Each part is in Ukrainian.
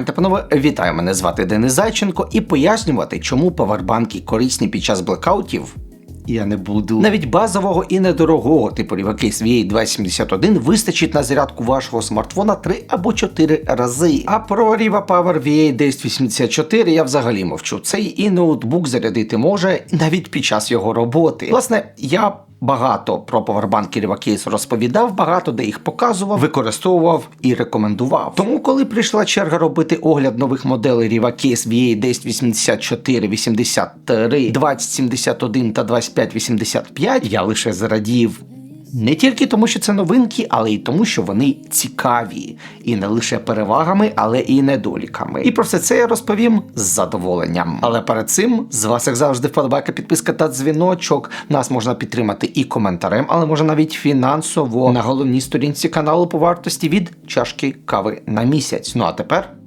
Пані та панове, вітаю! Мене звати Денис Зайченко і пояснювати, чому павербанки корисні під час блекаутів. Я не буду. Навіть базового і недорогого типу Rivacase VA271 вистачить на зарядку вашого смартфона 3 або 4 рази. А про Riva Power VA1084 я взагалі мовчу. Цей і ноутбук зарядити може навіть під час його роботи. Власне, я Багато про повербанки Кейс розповідав, багато де їх показував, використовував і рекомендував. Тому, коли прийшла черга робити огляд нових моделей Rivacase VA1084, 83, 2071 та 2585, я лише зрадів. Не тільки тому, що це новинки, але й тому, що вони цікаві, і не лише перевагами, але і недоліками. І про все це я розповім з задоволенням. Але перед цим з вас, як завжди, вподобайка, підписка та дзвіночок. Нас можна підтримати і коментарем, але може навіть фінансово на головній сторінці каналу по вартості від чашки кави на місяць. Ну а тепер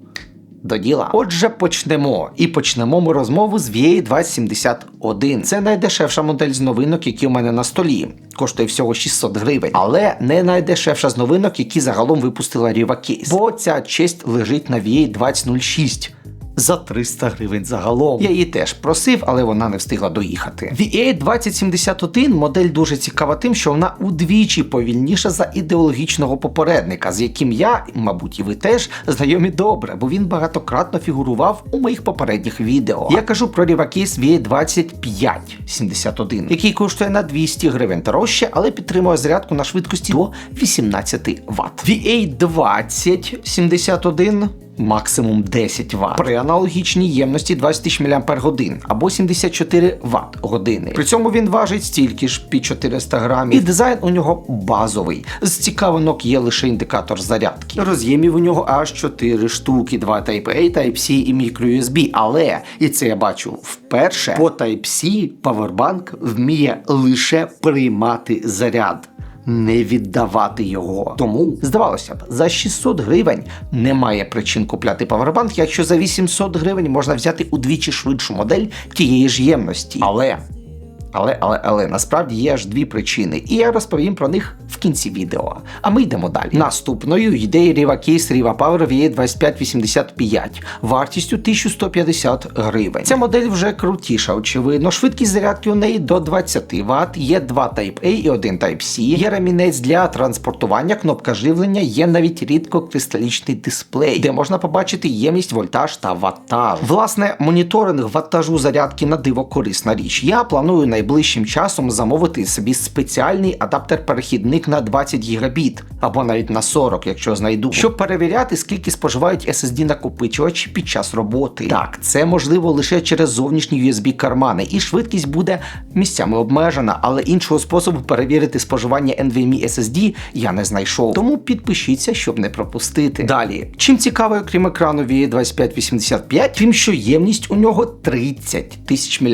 до діла. Отже, почнемо. І почнемо ми розмову з VA2071. Це найдешевша модель з новинок, які у мене на столі. Коштує всього 600 гривень, але не найдешевша з новинок, які загалом випустила Rivacase. Бо ця честь лежить на VA2006 за 300 гривень загалом. Я її теж просив, але вона не встигла доїхати. VA 2071 модель дуже цікава тим, що вона удвічі повільніша за ідеологічного попередника, з яким я, мабуть, і ви теж знайомі добре, бо він багатократно фігурував у моїх попередніх відео. Я кажу про Rivacase VA 2571, який коштує на 200 гривень дорожче, але підтримує зарядку на швидкості до 18 Вт. VA 2071 максимум 10 Вт. При аналогічній ємності 20 тисяч мАч або 74 Вт години. При цьому він важить стільки ж під 400 грамів. І дизайн у нього базовий. З цікавинок є лише індикатор зарядки. Роз'ємів у нього аж 4 штуки: 2 Type-A, Type-C і microUSB. Але, і це я бачу вперше, по Type-C Powerbank вміє лише приймати заряд не віддавати його. Тому здавалося б, за 600 гривень немає причин купляти павербанк, якщо за 800 гривень можна взяти удвічі швидшу модель тієї ж ємності. Але але, але, але насправді є аж дві причини, і я розповім про них в кінці відео. А ми йдемо далі. Наступною йде Riva Case Riva Power VA2585 вартістю 1150 гривень. Ця модель вже крутіша, очевидно. Швидкість зарядки у неї до 20 Вт, є два Type-A і один Type-C, є ремінець для транспортування, кнопка живлення, є навіть рідкокристалічний дисплей, де можна побачити ємність, вольтаж та ваттаж. Власне, моніторинг ваттажу зарядки на диво корисна річ. Я планую на найближчим часом замовити собі спеціальний адаптер-перехідник на 20 гігабіт або навіть на 40, якщо знайду, щоб перевіряти, скільки споживають SSD накопичувачі під час роботи. Так, це можливо лише через зовнішні USB кармани, і швидкість буде місцями обмежена, але іншого способу перевірити споживання NVMe SSD я не знайшов. Тому підпишіться, щоб не пропустити. Далі, чим цікавий, окрім екрану VA 2585, тим, що ємність у нього 30 тисяч мАч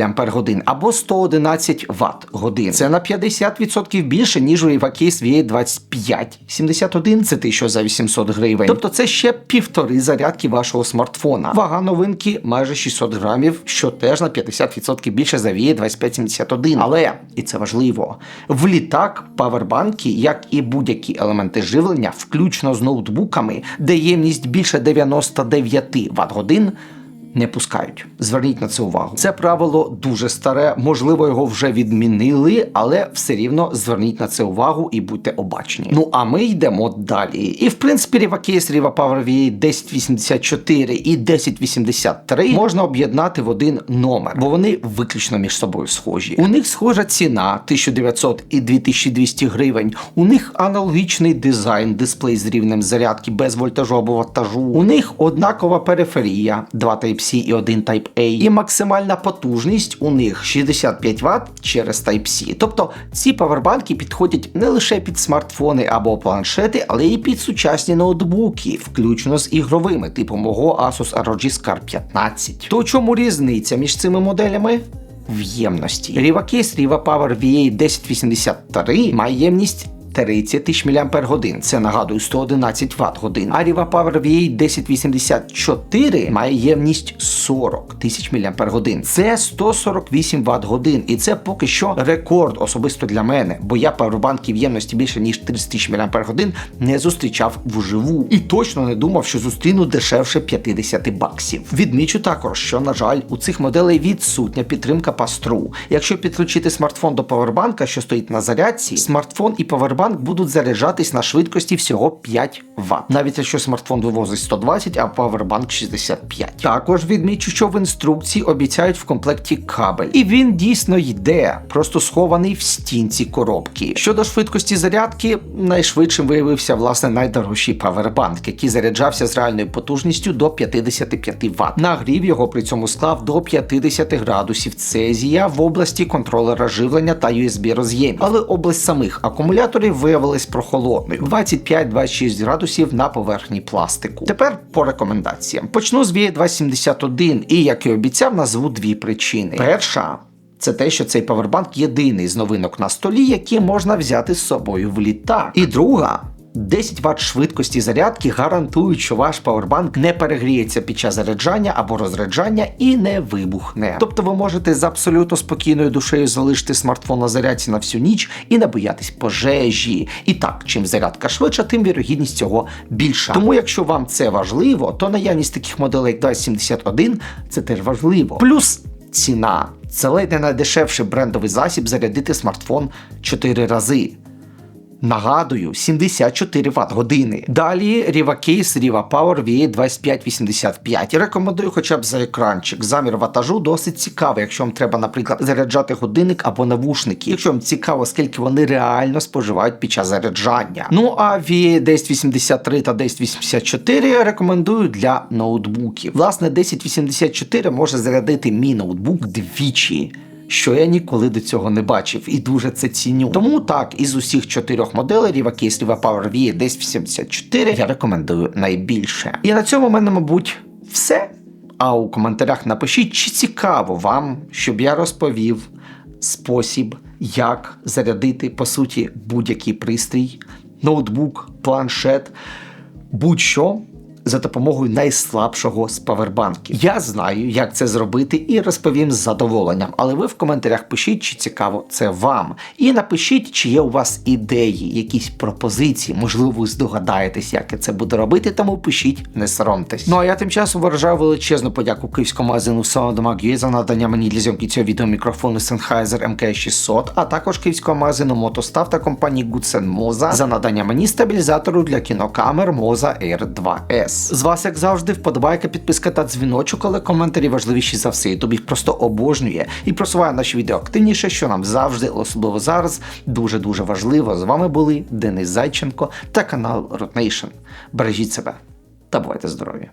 або 111 12 Вт годин. Це на 50% більше, ніж у Івакейс VA2571, це ти що за 800 гривень. Тобто це ще півтори зарядки вашого смартфона. Вага новинки майже 600 грамів, що теж на 50% більше за VA2571. Але, і це важливо, в літак павербанки, як і будь-які елементи живлення, включно з ноутбуками, де ємність більше 99 Вт годин не пускають. Зверніть на це увагу. Це правило дуже старе, можливо, його вже відмінили, але все рівно зверніть на це увагу і будьте обачні. Ну а ми йдемо далі. І в принципі, Rivacase Riva Power VA 1084 і 1083 можна об'єднати в один номер, бо вони виключно між собою схожі. У них схожа ціна 1900 і 2200 гривень. У них аналогічний дизайн, дисплей з рівнем зарядки без вольтажу або ваттажу. У них однакова периферія, 2 Type Type-C і один Type-A. І максимальна потужність у них 65 Вт через Type-C. Тобто ці павербанки підходять не лише під смартфони або планшети, але й під сучасні ноутбуки, включно з ігровими, типу мого Asus ROG Scar 15. То чому різниця між цими моделями? В ємності. Rivacase Riva Power VA 1083 має ємність 30 тисяч мАч. Це нагадую 111 Вт годин. А Riva Power VA 1084 має ємність 40 тисяч мАч. Це 148 Вт годин. І це поки що рекорд особисто для мене, бо я павербанків ємності більше ніж 30 тисяч мАч не зустрічав вживу. І точно не думав, що зустріну дешевше 50 баксів. Відмічу також, що на жаль, у цих моделей відсутня підтримка пастру. Якщо підключити смартфон до павербанка, що стоїть на зарядці, смартфон і павербанк будуть заряджатись на швидкості всього 5 Вт. Навіть якщо смартфон вивозить 120, а павербанк 65. Також відмічу, що в інструкції обіцяють в комплекті кабель. І він дійсно йде, просто схований в стінці коробки. Щодо швидкості зарядки, найшвидшим виявився власне найдорожчий павербанк, який заряджався з реальною потужністю до 55 Вт. Нагрів його при цьому склав до 50 градусів Цезія в області контролера живлення та USB роз'ємів. Але область самих акумуляторів виявилась прохолодною 25-26 градусів на поверхні пластику. Тепер по рекомендаціям. Почну з VA271 і, як і обіцяв, назву дві причини. Перша. Це те, що цей павербанк єдиний з новинок на столі, які можна взяти з собою в літак. І друга. 10 Вт швидкості зарядки гарантують, що ваш павербанк не перегріється під час заряджання або розряджання і не вибухне. Тобто ви можете з абсолютно спокійною душею залишити смартфон на зарядці на всю ніч і не боятись пожежі. І так, чим зарядка швидша, тим вірогідність цього більша. Тому, якщо вам це важливо, то наявність таких моделей як 271 це теж важливо. Плюс ціна. Це ледь не найдешевший брендовий засіб зарядити смартфон 4 рази. Нагадую, 74 Вт години. Далі Riva Case Riva Power VA2585. Рекомендую хоча б за екранчик. Замір ватажу досить цікавий, якщо вам треба, наприклад, заряджати годинник або навушники. Якщо вам цікаво, скільки вони реально споживають під час заряджання. Ну а VA1083 та 1084 рекомендую для ноутбуків. Власне, 1084 може зарядити мій ноутбук двічі що я ніколи до цього не бачив і дуже це ціню. Тому так, із усіх чотирьох моделей Riva Case Riva Power VA 1084 я рекомендую найбільше. І на цьому в мене, мабуть, все. А у коментарях напишіть, чи цікаво вам, щоб я розповів спосіб, як зарядити по суті будь-який пристрій, ноутбук, планшет, будь-що за допомогою найслабшого з павербанків. Я знаю, як це зробити, і розповім з задоволенням. Але ви в коментарях пишіть, чи цікаво це вам. І напишіть, чи є у вас ідеї, якісь пропозиції. Можливо, ви здогадаєтесь, як я це буду робити, тому пишіть, не соромтесь. Ну а я тим часом виражаю величезну подяку київському магазину Soundmag.ua за надання мені для зйомки цього відео мікрофону Sennheiser MK600, а також київського магазину Мотостав та компанії Goodsen Moza за надання мені стабілізатору для кінокамер Moza Air 2S. З вас, як завжди, вподобайка, підписка та дзвіночок, але коментарі важливіші за все. Тобі просто обожнює і просуває наші відео активніше, що нам завжди, особливо зараз, дуже дуже важливо. З вами були Денис Зайченко та канал Rotation. Бережіть себе та бувайте здорові!